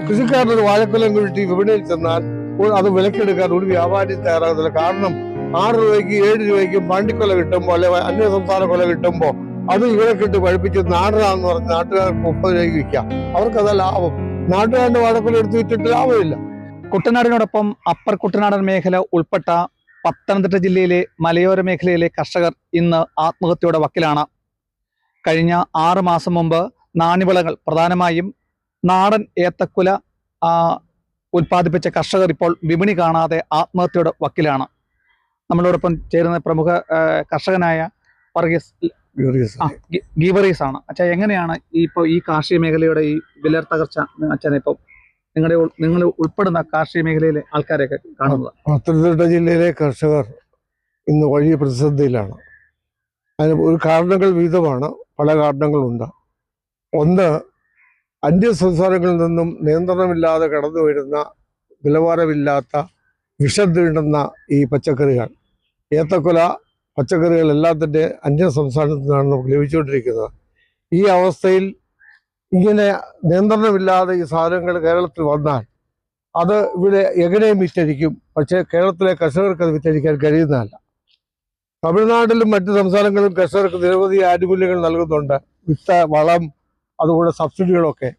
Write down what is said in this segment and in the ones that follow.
കൃഷിക്കാരനൊരു വാഴക്കൊലം കിട്ടി വിപണിയിൽ ചെന്നാൽ അത് വിലക്കെടുക്കാൻ ഒരു വ്യാപാരി തയ്യാറാകത്തില്ല കാരണം ആറ് രൂപയ്ക്ക് ഏഴ് രൂപയ്ക്ക് പണ്ടിക്കൊല കിട്ടുമ്പോൾ അല്ലെ അന്യ സംസ്ഥാന കൊല കിട്ടുമ്പോൾ അത് ഇവിടെ കിട്ടി പഴിപ്പിച്ച് നാടനാന്ന് പറഞ്ഞ് നാട്ടുകാർക്ക് മുപ്പത് രൂപയ്ക്ക് വിൽക്കാം. അവർക്കത് ലാഭം. നാട്ടുകാരന്റെ വാഴക്കൊല എടുത്ത് വിറ്റിട്ട് ലാഭമില്ല. കുട്ടനാടിനോടൊപ്പം അപ്പർ കുട്ടനാടൻ മേഖല ഉൾപ്പെട്ട പത്തനംതിട്ട ജില്ലയിലെ മലയോര മേഖലയിലെ കർഷകർ ഇന്ന് ആത്മഹത്യയുടെ വക്കിലാണ്. കഴിഞ്ഞ ആറ് മാസം മുമ്പ് നാണ്യവിളകൾ പ്രധാനമായും നാടൻ ഏത്തക്കുല ഉൽപ്പാദിപ്പിച്ച കർഷകർ ഇപ്പോൾ വിപണി കാണാതെ ആത്മഹത്യയുടെ വക്കിലാണ്. നമ്മളോടൊപ്പം ചേരുന്ന പ്രമുഖ കർഷകനായ വർഗീസ്. ഗീവറീസ് ആണ് അച്ഛാ എങ്ങനെയാണ് ഈ ഇപ്പോൾ ഈ കാർഷിക മേഖലയുടെ ഈ വിലർ തകർച്ച അച്ഛനെ ഇപ്പോൾ നിങ്ങളുടെ നിങ്ങൾ ഉൾപ്പെടുന്ന കാർഷിക മേഖലയിലെ ആൾക്കാരെയൊക്കെ കാണുന്നത്? പത്തനംതിട്ട ജില്ലയിലെ കർഷകർ ഇന്ന് വലിയ പ്രതിസന്ധിയിലാണ്. അതിന് ഒരു കാരണങ്ങൾ വിധമാണ് പല കാരണങ്ങളുണ്ട്. ഒന്ന് അന്യ സംസ്ഥാനങ്ങളിൽ നിന്നും നിയന്ത്രണമില്ലാതെ കടന്നു വരുന്ന നിലവാരമില്ലാത്ത വിഷം തീണ്ടുന്ന ഈ പച്ചക്കറികൾ. ഏത്തക്കൊല പച്ചക്കറികൾ തന്നെ അന്യ സംസ്ഥാനത്തു നിന്നാണ് നമുക്ക് ലഭിച്ചുകൊണ്ടിരിക്കുന്നത്. ഈ അവസ്ഥയിൽ ഇങ്ങനെ നിയന്ത്രണമില്ലാതെ ഈ സാധനങ്ങൾ കേരളത്തിൽ വന്നാൽ അത് ഇവിടെ എങ്ങനെയും വിറ്റഴിക്കും? പക്ഷേ കേരളത്തിലെ കർഷകർക്ക് അത് വിറ്റഴിക്കാൻ കഴിയുന്നതല്ല. തമിഴ്നാട്ടിലും മറ്റ് സംസ്ഥാനങ്ങളിലും കർഷകർക്ക് നിരവധി ആനുകൂല്യങ്ങൾ നൽകുന്നുണ്ട്. വിത്ത വളം അതുപോലെ സബ്സിഡികളൊക്കെ.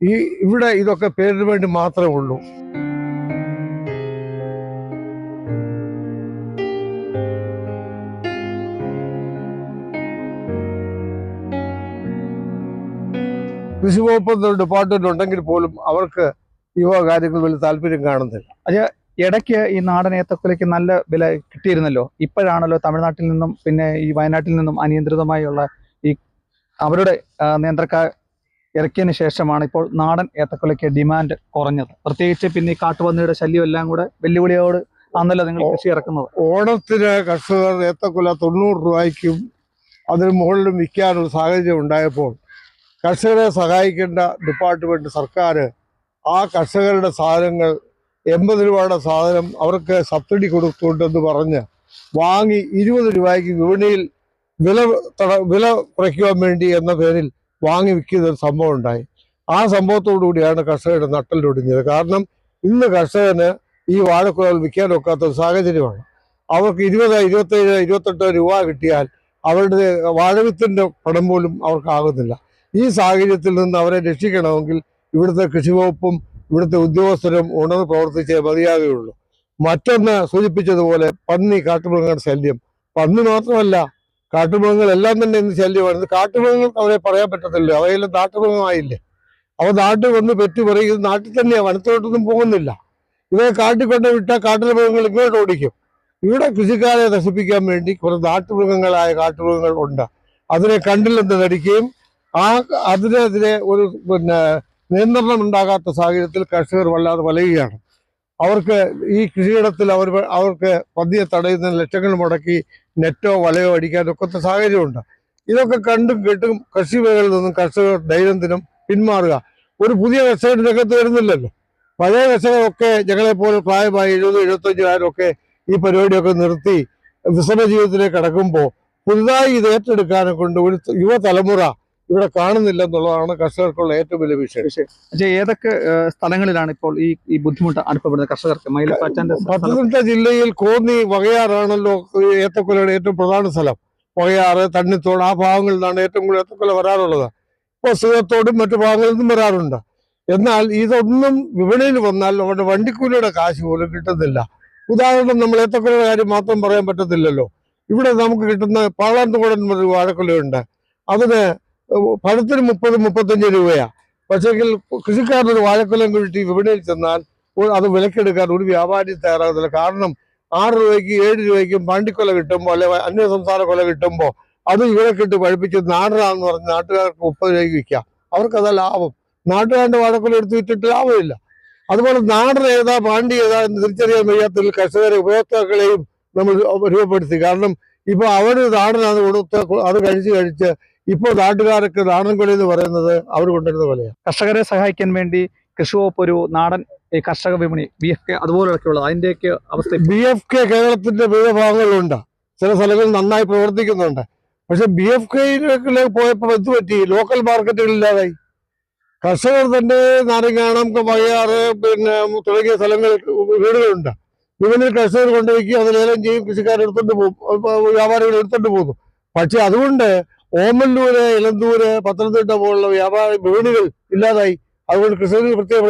ഈ ഇവിടെ ഇതൊക്കെ പേരിന് വേണ്ടി മാത്രമേ ഉള്ളൂ. കൃഷി വകുപ്പ് ഡിപ്പാർട്ട്മെന്റ് ഉണ്ടെങ്കിൽ പോലും അവർക്ക് യുവ കാര്യങ്ങൾ വലിയ താല്പര്യം കാണുന്നില്ല. ഇടയ്ക്ക് ഈ നാടൻ ഏത്തക്കുലയ്ക്ക് നല്ല വില കിട്ടിയിരുന്നല്ലോ. ഇപ്പോഴാണല്ലോ തമിഴ്നാട്ടിൽ നിന്നും പിന്നെ ഈ വയനാട്ടിൽ നിന്നും അനിയന്ത്രിതമായുള്ള ഈ അവരുടെ നിയന്ത്രക്കാർ ഇറക്കിയതിന് ശേഷമാണ് ഇപ്പോൾ നാടൻ ഏത്തക്കൊലയ്ക്ക് ഡിമാൻഡ് കുറഞ്ഞത്. പ്രത്യേകിച്ച് പിന്നെ ഈ കാട്ടുപന്നിയുടെ ശല്യം എല്ലാം കൂടെ വെല്ലുവിളിയോട് ആണല്ലോ നിങ്ങൾ കൃഷി ഇറക്കുന്നത്. ഓണത്തിന് കർഷകർ ഏത്തക്കൊല തൊണ്ണൂറ് രൂപയ്ക്കും അതിന് മുകളിലും വിൽക്കാനുള്ള സാഹചര്യം ഉണ്ടായപ്പോൾ കർഷകരെ സഹായിക്കേണ്ട ഡിപ്പാർട്ട്മെന്റ് സർക്കാർ ആ കർഷകരുടെ സാധനങ്ങൾ എൺപത് രൂപയുടെ സാധനം അവർക്ക് സബ്സിഡി കൊടുത്തുണ്ടെന്ന് പറഞ്ഞ് വാങ്ങി ഇരുപത് രൂപയ്ക്ക് വിപണിയിൽ വില വില കുറയ്ക്കുവാൻ വേണ്ടി എന്ന പേരിൽ വാങ്ങി വിൽക്കുന്ന ഒരു സംഭവം ഉണ്ടായി. ആ കൂടിയാണ് കർഷകരുടെ നട്ടലൊടിഞ്ഞത് കാരണം ഇന്ന് കർഷകന് ഈ വാഴക്കുഴൽ വിൽക്കാൻ ഒക്കാത്ത ഒരു സാഹചര്യമാണ്. അവർക്ക് ഇരുപത് ഇരുപത്തേഴ് ഇരുപത്തെട്ട് രൂപ കിട്ടിയാൽ അവരുടെ വാഴവിത്തിന്റെ പണം പോലും അവർക്കാകുന്നില്ല ഈ സാഹചര്യത്തിൽ നിന്ന് അവരെ രക്ഷിക്കണമെങ്കിൽ ഇവിടുത്തെ കൃഷിവകുപ്പും ഇവിടുത്തെ ഉദ്യോഗസ്ഥരും ഉണർന്ന് പ്രവർത്തിച്ചേ മതിയാകുകയുള്ളൂ. മറ്റൊന്ന് സൂചിപ്പിച്ചതുപോലെ പന്നി കാട്ടുമൃഗങ്ങളുടെ ശല്യം. പന്നി മാത്രമല്ല കാട്ടുമൃഗങ്ങളെല്ലാം തന്നെ ഇന്ന് ശല്യമാണ് കാട്ടുമൃഗങ്ങൾ അവരെ പറയാൻ പറ്റത്തില്ല അവയെല്ലാം നാട്ടുമൃഗമായില്ലേ? അവ നാട്ടിൽ വന്ന് പെറ്റു പറയും നാട്ടിൽ തന്നെയാണ് വനത്തോട്ടൊന്നും പോകുന്നില്ല. ഇവയെ കാട്ടിൽ കൊണ്ട് വിട്ടാൽ കാട്ടിലെ മൃഗങ്ങൾ ഇങ്ങോട്ട് ഓടിക്കും. ഇവിടെ കൃഷിക്കാരെ നശിപ്പിക്കാൻ വേണ്ടി കുറെ നാട്ടുമൃഗങ്ങളായ കാട്ടുമൃഗങ്ങൾ ഉണ്ട്. അതിനെ കണ്ടില്ലെന്ന് നടിക്കുകയും ആ അതിനെതിരെ ഒരു പിന്നെ നിയന്ത്രണം ഉണ്ടാകാത്ത സാഹചര്യത്തിൽ കർഷകർ വല്ലാതെ വലയുകയാണ്. അവർക്ക് ഈ കൃഷിയിടത്തിൽ അവർ അവർക്ക് പന്തിയെ തടയുന്ന ലക്ഷങ്ങൾ മുടക്കി നെറ്റോ വലയോ അടിക്കാൻ ഒക്കത്തെ സാഹചര്യമുണ്ട്. ഇതൊക്കെ കണ്ടും കേട്ടും കൃഷി മേഖലയിൽ നിന്നും കർഷകർ ദൈനംദിനം പിന്മാറുക. ഒരു പുതിയ കർഷകർ രംഗത്ത് വരുന്നില്ലല്ലോ. പഴയ കർഷകരൊക്കെ ഞങ്ങളെപ്പോലെ പ്രായമായി എഴുപത് എഴുപത്തഞ്ചുകാരൊക്കെ ഈ പരിപാടിയൊക്കെ നിർത്തി വിശ്രമ ജീവിതത്തിലേക്ക് കടക്കുമ്പോൾ പുതുതായി ഇത് ഏറ്റെടുക്കാനെ കൊണ്ട് ഒരു യുവതലമുറ ഇവിടെ കാണുന്നില്ല എന്നുള്ളതാണ് കർഷകർക്കുള്ള ഏറ്റവും വലിയ വിഷയം. പക്ഷേ ഏതൊക്കെ സ്ഥലങ്ങളിലാണ് ഇപ്പോൾ ഈ ഈ ബുദ്ധിമുട്ട് അനുഭവപ്പെടുന്നത് കർഷകർക്ക്? മയിലപ്പാച്ചാന്റെ പത്തനംതിട്ട ജില്ലയിൽ കോന്നി വകയാറാണല്ലോ ഏത്തക്കൊലയുടെ ഏറ്റവും പ്രധാന സ്ഥലം. വകയാറ് തണ്ണിത്തോട് ആ ഭാഗങ്ങളിൽ നിന്നാണ് ഏറ്റവും കൂടുതൽ ഏത്തക്കൊല വരാറുള്ളത്. ഇപ്പോൾ സുഖത്തോടും മറ്റു ഭാഗങ്ങളിൽ നിന്നും വരാറുണ്ട്. എന്നാൽ ഇതൊന്നും വിപണിയിൽ വന്നാൽ അവരുടെ വണ്ടിക്കൂലിയുടെ കാശ് പോലും കിട്ടുന്നില്ല ഉദാഹരണം നമ്മൾ ഏത്തക്കൊലയുടെ കാര്യം മാത്രം പറയാൻ പറ്റത്തില്ലല്ലോ. ഇവിടെ നമുക്ക് കിട്ടുന്ന പാളാന്തോടൻ ഒരു വാഴക്കൊലയുണ്ട്. അതിന് പഴത്തിന് മുപ്പത് മുപ്പത്തഞ്ച് രൂപയാ. പക്ഷേ കൃഷിക്കാരനൊരു വാഴക്കൊലം കിട്ടി വിപണിയിൽ ചെന്നാൽ അത് വിലക്കെടുക്കാൻ ഒരു വ്യാപാരി തയ്യാറാകത്തില്ല കാരണം ആറ് രൂപയ്ക്ക് ഏഴ് രൂപയ്ക്കും പാണ്ടിക്കൊല കിട്ടുമ്പോൾ അല്ലെ അന്യ സംസ്ഥാന കൊല കിട്ടുമ്പോൾ അത് ഇവിടെ കിട്ടി പഴിപ്പിച്ച് നാടനാന്ന് പറഞ്ഞ് നാട്ടുകാർക്ക് മുപ്പത് രൂപയ്ക്ക് വിൽക്കാം. അവർക്കത് ലാഭം. നാട്ടുകാരന്റെ വാഴക്കൊല എടുത്ത് വിറ്റിട്ട് ലാഭമില്ല. അതുപോലെ നാടൻ ഏതാ പാണ്ടി ഏതാ എന്ന് തിരിച്ചറിയാൻ വയ്യാത്തതിൽ കർഷകരെ ഉപയോക്താക്കളെയും നമ്മൾ രൂപപ്പെടുത്തി. കാരണം ഇപ്പോൾ അവർ നാടനാന്ന് കൊടുത്ത് അത് കഴിച്ച് കഴിച്ച് ഇപ്പോൾ നാട്ടുകാർക്ക് നാടൻ കൊല എന്ന് പറയുന്നത് അവർ കൊണ്ടുവരുന്ന കൊലയാണ് കർഷകരെ സഹായിക്കാൻ വേണ്ടി കൃഷി വകുപ്പ് ഒരു നാടൻ കർഷക വിപണി ബി എഫ് കെ അതുപോലെയൊക്കെയുള്ളത് അതിന്റെയൊക്കെ അവസ്ഥ ബി എഫ് കെ കേരളത്തിന്റെ വിവിധ ഭാഗങ്ങളിലുണ്ട് ചില സ്ഥലങ്ങളിൽ നന്നായി പ്രവർത്തിക്കുന്നുണ്ട്. പക്ഷെ ബി എഫ് കെയിലേക്ക് പോയപ്പോൾ എന്ത് പറ്റി? ലോക്കൽ മാർക്കറ്റുകളില്ലാതായി കർഷകർ തന്നെ നാരങ്ങാണം വകയാറ് പിന്നെ തുടങ്ങിയ സ്ഥലങ്ങൾ വീടുകളുണ്ട്. ഇവനിൽ കർഷകർ കൊണ്ടുവയ്ക്കുക അത് ലേലം ചെയ്യും കൃഷിക്കാരെടുത്തോണ്ട് പോകും വ്യാപാരികൾ എടുത്തോണ്ട് പോകുന്നു പക്ഷെ അതുകൊണ്ട് ഓമല്ലൂര് ഇലന്തൂര് പത്തനംതിട്ട പോലുള്ള വ്യാപാര വിപണികൾ ഇല്ലാതായി. അതുകൊണ്ട് കൃഷികർക്ക് പ്രത്യേക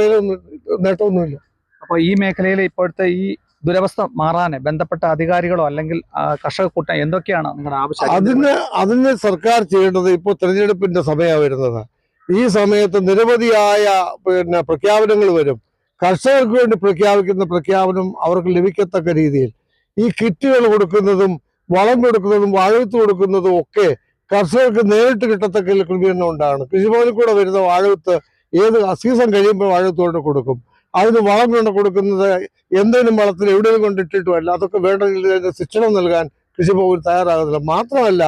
നേട്ടമൊന്നുമില്ല. അപ്പൊ ഈ മേഖലയിലെ ഇപ്പോഴത്തെ ഈ ദുരവസ്ഥ മാറാൻ ബന്ധപ്പെട്ട അധികാരികളോ അല്ലെങ്കിൽ കർഷക കൂട്ടം എന്തൊക്കെയാണ് നിങ്ങളുടെ ആവശ്യം? അതിന് അതിന് സർക്കാർ ചെയ്യേണ്ടത് ഇപ്പോൾ തെരഞ്ഞെടുപ്പിന്റെ സമയമാണ് വരുന്നത്. ഈ സമയത്ത് നിരവധിയായ പിന്നെ പ്രഖ്യാപനങ്ങൾ വരും. കർഷകർക്ക് വേണ്ടി പ്രഖ്യാപിക്കുന്ന പ്രഖ്യാപനം അവർക്ക് ലഭിക്കത്തക്ക രീതിയിൽ. ഈ കിറ്റുകൾ കൊടുക്കുന്നതും വളം കൊടുക്കുന്നതും വാഴത്ത് കൊടുക്കുന്നതും ഒക്കെ കർഷകർക്ക് നേരിട്ട് കിട്ടത്തക്ക ക്രമീകരണം ഉണ്ടാകണം. കൃഷിഭവനിൽ കൂടെ വരുന്ന വാഴവിത്ത് ഏത് സീസൺ കഴിയുമ്പോൾ വാഴവിത്ത് കൊണ്ട് കൊടുക്കും. അതിന് വളം കൊണ്ട് കൊടുക്കുന്നത് എന്തെങ്കിലും വളത്തിൽ എവിടെയും കൊണ്ടിട്ടിട്ടുമല്ല അതൊക്കെ വേണ്ട രീതിയിൽ ശിക്ഷണം നൽകാൻ കൃഷിഭവൻ തയ്യാറാകുന്നില്ല മാത്രമല്ല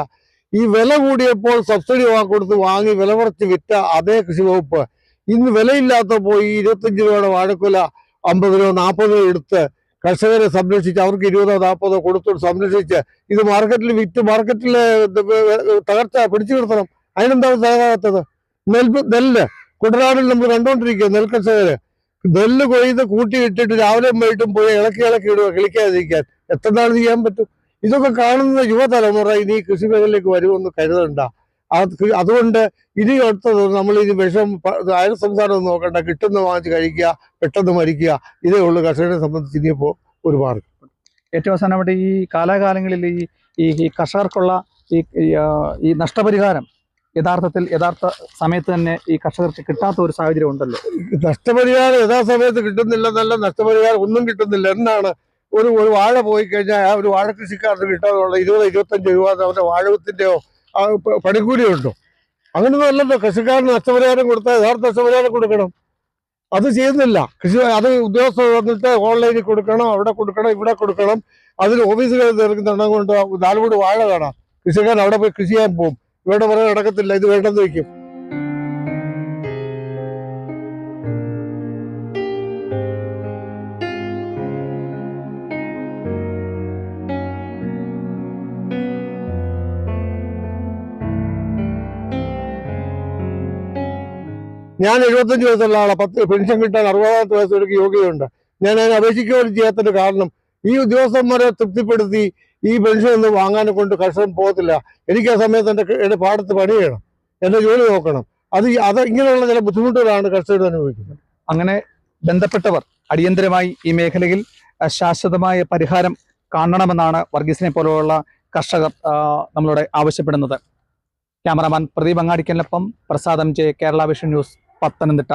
ഈ വില കൂടിയപ്പോൾ സബ്സിഡി കൊടുത്ത് വാങ്ങി വില കുറച്ച് വിറ്റ അതേ കൃഷി വകുപ്പ് ഇന്ന് വിലയില്ലാത്തപ്പോൾ ഈ ഇരുപത്തഞ്ച് രൂപയുടെ വാഴക്കുല അമ്പത് രൂപ നാൽപ്പത് രൂപ എടുത്ത് കർഷകരെ സംരക്ഷിച്ച് അവർക്ക് ഇരുപതോ നാൽപ്പതോ കൊടുത്തു സംരക്ഷിച്ച് ഇത് മാർക്കറ്റിൽ വിറ്റ് മാർക്കറ്റിലെ ഇത് തകർച്ച പിടിച്ചു നിർത്തണം. അതിനെന്താണ് തയ്യാറാകാത്തത് നെൽപ്പ് നെല്ല്. കുട്ടനാടിൽ നമ്മൾ കണ്ടോണ്ടിരിക്കുക നെൽകർഷകര് നെല്ല് കൊയ്ത് കൂട്ടിയിട്ടിട്ട് രാവിലെ വൈകിട്ടും പോയി ഇളക്കി ഇളക്കി ഇടുക കിളിക്കാതിരിക്കാൻ എത്ര നാൾ ചെയ്യാൻ പറ്റും? ഇതൊക്കെ കാണുന്ന യുവതലമുറ ഇനി കൃഷി മേഖലയിലേക്ക് വരുമെന്ന് കരുതണ്ട. അതുകൊണ്ട് ഇനി അടുത്തത് നമ്മൾ ഇനി വിഷം അയൽ സംസ്ഥാനം നോക്കണ്ട. കിട്ടുന്ന വാങ്ങിച്ച് കഴിക്കുക പെട്ടെന്ന് മരിക്കുക ഇതേ ഉള്ളൂ കർഷകരെ സംബന്ധിച്ച് ഇനിയിപ്പോൾ ഒരു മാർഗം. ഏറ്റവും അവസാനമായിട്ട് ഈ കാലാകാലങ്ങളിൽ ഈ ഈ കർഷകർക്കുള്ള ഈ ഈ, നഷ്ടപരിഹാരം യഥാർത്ഥത്തിൽ യഥാർത്ഥ സമയത്ത് തന്നെ ഈ കർഷകർക്ക് കിട്ടാത്ത ഒരു സാഹചര്യം ഉണ്ടല്ലോ. നഷ്ടപരിഹാരം യഥാസമയത്ത് കിട്ടുന്നില്ല നല്ല നഷ്ടപരിഹാരം ഒന്നും കിട്ടുന്നില്ല എന്നാണ് ഒരു ഒരു വാഴ പോയി കഴിഞ്ഞാൽ ആ ഒരു വാഴ കൃഷിക്കാരന് കിട്ടാനുള്ള ഇരുപത് ഇരുപത്തഞ്ച് രൂപ അവരുടെ പ- പണിക്കൂലി ഉണ്ടോ അങ്ങനെയൊന്നും അല്ലല്ലോ. കൃഷിക്കാരന് നഷ്ടപരിഹാരം കൊടുത്താൽ യഥാർത്ഥ നഷ്ടപരിഹാരം കൊടുക്കണം. അത് ചെയ്യുന്നില്ല. കൃഷി അത് ഉദ്യോഗസ്ഥർ വന്നിട്ട് ഓൺലൈനിൽ കൊടുക്കണം അവിടെ കൊടുക്കണം ഇവിടെ കൊടുക്കണം. അതിൽ ഓഫീസുകൾ തീർക്കുന്ന കൊണ്ട് നാലുകൂടി വാഴ കാണാം. കൃഷിക്കാരൻ അവിടെ പോയി കൃഷി ചെയ്യാൻ പോകും ഇവിടെ പറയാൻ നടക്കത്തില്ല. ഇത് വേണ്ടെന്ന് വെക്കും ഞാൻ എഴുപത്തഞ്ച് വയസ്സുള്ള ആളാണ് പത്ത് പെൻഷൻ കിട്ടാൻ അറുപതാമത്തെ വയസ്സ് വരെ യോഗ്യതയുണ്ട്. ഞാൻ അതിന് അപേക്ഷിക്കുകയും ചെയ്യാത്തതിന്റെ കാരണം ഈ ഉദ്യോഗസ്ഥന്മാരെ തൃപ്തിപ്പെടുത്തി ഈ പെൻഷൻ ഒന്ന് വാങ്ങാനെ കൊണ്ട് കർഷകൻ പോകത്തില്ല. എനിക്ക് ആ സമയത്ത് എന്റെ എന്റെ പാടത്ത് പണി ചെയ്യണം. എന്റെ ജോലി നോക്കണം. അത് അത് ഇങ്ങനെയുള്ള ചില ബുദ്ധിമുട്ടുകളാണ് കർഷകർ അനുഭവിക്കുന്നത്. അങ്ങനെ ബന്ധപ്പെട്ടവർ അടിയന്തരമായി ഈ മേഖലയിൽ ശാശ്വതമായ പരിഹാരം കാണണമെന്നാണ് വർഗീസിനെ പോലെയുള്ള കർഷകർ നമ്മളോട് ആവശ്യപ്പെടുന്നത്. ക്യാമറാമാൻ പ്രദീപ് അങ്ങാടിക്കലിനൊപ്പം പ്രസാദം J Kerala vision news. Pathanamthitta.